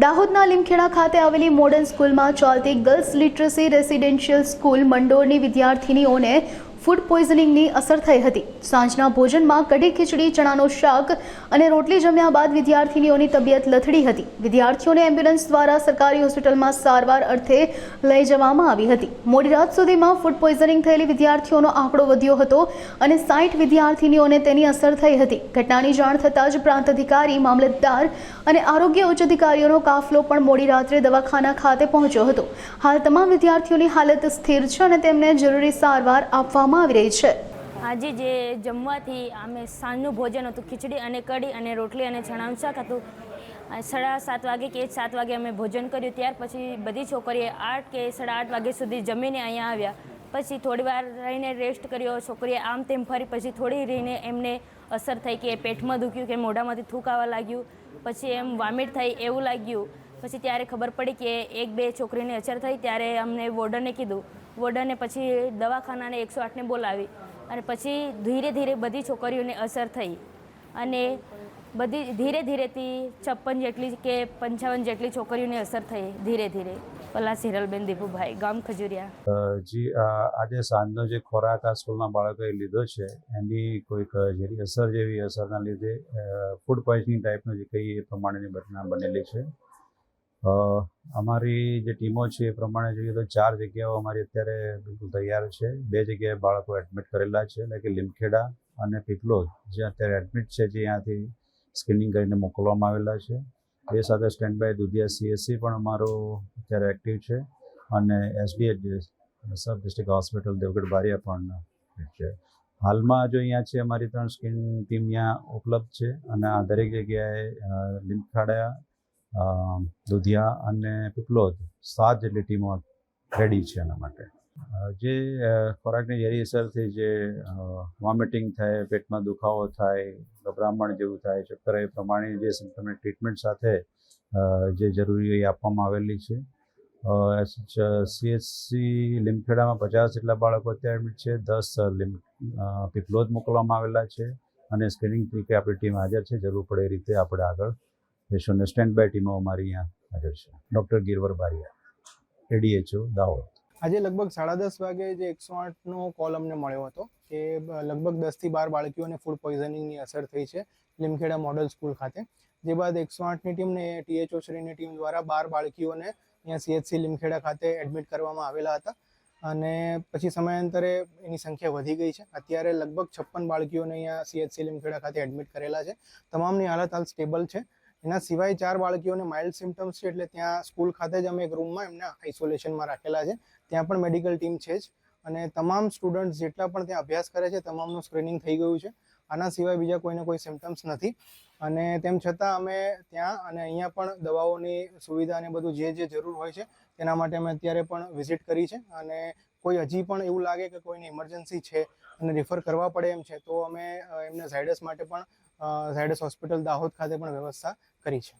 દાહોદના લીમખેડા ખાતે આવેલી મોડર્ન સ્કૂલમાં ચાલતી ગર્લ્સ લિટરસી રેસિડેન્શિયલ સ્કૂલ મંડોરની વિદ્યાર્થીનીઓને ફૂડ પોઈઝનિંગની અસર થઈ હતી. સાંજના ભોજનમાં કઢી ખીચડી, ચણાનો શાક અને રોટલી જમ્યા બાદ વિદ્યાર્થીનીઓની તબિયત લથડી હતી. વિદ્યાર્થીઓને એમ્બ્યુલન્સ દ્વારા સરકારી હોસ્પિટલમાં સારવાર અર્થે લઈ જવામાં આવી હતી. મોડી રાત સુધીમાં ફૂડ પોઈઝનિંગ થયેલી વિદ્યાર્થીઓનો આંકડો વધ્યો હતો અને સાઠ વિદ્યાર્થીનીઓને તેની અસર થઈ હતી. ઘટનાની જાણ થતાં જ પ્રાંત અધિકારી, મામલતદાર અને આરોગ્ય ઉચ્ચ અધિકારીઓનો કાફલો પણ મોડી રાત્રે દવાખાના ખાતે પહોંચ્યો હતો. હાલ તમામ વિદ્યાર્થીઓની હાલત સ્થિર છે અને તેમને જરૂરી સારવાર આપવામાં આવી રહી છે. આજે જે જમવાથી અમે સાંજનું ભોજન હતું, ખીચડી અને કઢી અને રોટલી અને ચણાનું શાક હતું. સાડા સાત વાગે કે સાત વાગે અમે ભોજન કર્યું, ત્યાર પછી બધી છોકરીએ આઠ કે સાડા આઠ વાગ્યા સુધી જમીને અહીંયા આવ્યા. પછી થોડી વાર રહીને રેસ્ટ કર્યો, છોકરીએ આમ તેમ ફરી પછી થોડી રહીને એમને અસર થઈ કે પેટમાં દુખ્યું કે મોઢામાંથી થૂક આવવા લાગ્યું, પછી એમ વામિટ થઈ એવું લાગ્યું. પછી ત્યારે ખબર પડી કે એક બે છોકરીને અસર થઈ, ત્યારે અમને વોર્ડને કીધું વોર્ડને પછી દવાખાનાને એકસો આઠને બોલાવી અને પછી ધીરે ધીરે બધી છોકરીઓને અસર થઈ. અને બધી ધીરે ધીરેથી છપ્પન જેટલી કે પંચાવન જેટલી છોકરીઓને અસર થઈ ધીરે ધીરે. પલાસ હિરલબેન દીપુભાઈ, ગામ ખજુરિયા. જી આજે સાંજનો જે ખોરાક આ સ્કૂલના બાળકોએ લીધો છે, એની કોઈક જેવી અસર જેવી અસરના લીધે ફૂડ પોઈઝનિંગ ટાઈપનું જે કહીએ એ પ્રમાણેની ઘટના બનેલી છે. અમારી જે ટીમો છે એ પ્રમાણે જોઈએ તો ચાર જગ્યાઓ અમારી અત્યારે બિલકુલ તૈયાર છે. બે જગ્યાએ બાળકો એડમિટ કરેલા છે, એટલે કે લીમખેડા અને પીપલોદ જે અત્યારે એડમિટ છે, જે ત્યાંથી સ્ક્રીનિંગ કરીને મોકલવામાં આવેલા છે. એ સાથે સ્ટેન્ડ બાય દુધિયા સીએસસી પણ અમારો અત્યારે એક્ટિવ છે અને SDH sub district hospital Devgadh Baria પણ છે. હાલમાં જો અહીંયા છે, અમારી ત્રણ સ્કીન ટીમ અહીંયા ઉપલબ્ધ છે અને આ દરેક જગ્યાએ લીમખાડા દુધિયા અને પીપલોદ સાત જેટલી ટીમો રેડી છે એના માટે. જે ખોરાકની ઝેરી અસરથી જે વોમિટિંગ થાય, પેટમાં દુખાવો થાય, ગભરામણ જેવું થાય, ચક્કર એ પ્રમાણે જે સિમ્ટમેટિક ટ્રીટમેન્ટ સાથે જે જરૂરી એ આપવામાં આવેલી છે. સીએચસી લીમખેડામાં પચાસ જેટલા બાળકો અત્યારે એડમિટ છે. દસ લીમ પીપલોદ મોકલવામાં આવેલા છે. અને સ્ક્રીનિંગ તરીકે આપણી ટીમ હાજર છે. જરૂર પડે એ રીતે આપણે આગળ અને સ્ટેન્ડ બાય ટીમો અમારી અહીંયા હાજર છે. Doctor Girvar Baria ADHO Dahod. આજે લગભગ સાડા દસ વાગે જે એકસો આઠનો કોલ અમને મળ્યો હતો કે લગભગ દસથી બાર બાળકીઓને ફૂડ પોઈઝનિંગની અસર થઈ છે લીમખેડા મોડલ સ્કૂલ ખાતે. જે બાદ એકસો આઠની ટીમને ટીએચઓ શ્રીની ટીમ દ્વારા બાર બાળકીઓને અહીંયા સીએચસી લીમખેડા ખાતે એડમિટ કરવામાં આવેલા હતા. અને પછી સમયાંતરે એની સંખ્યા વધી ગઈ છે. અત્યારે લગભગ છપ્પન બાળકીઓને અહીંયા સીએચસી લીમખેડા ખાતે એડમિટ કરેલા છે. તમામની હાલત હાલ સ્ટેબલ છે. એના સિવાય ચાર બાળકીઓને માઇલ્ડ સિમ્ટમ્સ છે એટલે ત્યાં સ્કૂલ ખાતે જ અમે એક રૂમમાં એમને આઇસોલેશનમાં રાખેલા છે. ત્યાં પણ મેડિકલ ટીમ છે જ. અને તમામ સ્ટુડન્ટ્સ જેટલા પણ ત્યાં અભ્યાસ કરે છે, તમામનું સ્ક્રીનિંગ થઈ ગયું છે. આના સિવાય બીજા કોઈને કોઈ સિમ્ટમ્સ નથી. અને તેમ છતાં અમે ત્યાં અને અહીંયા પણ દવાઓની સુવિધા અને બધું જે જે જરૂર હોય છે, તેના માટે અમે અત્યારે પણ વિઝિટ કરી છે. અને કોઈ હજી પણ એવું લાગે કે કોઈને ઇમરજન્સી છે અને રિફર કરવા પડે એમ છે, તો અમે એમને ઝાયડસ માટે પણ ઝાયડસ હોસ્પિટલ દાહોદ ખાતે પણ વ્યવસ્થા કરી છે.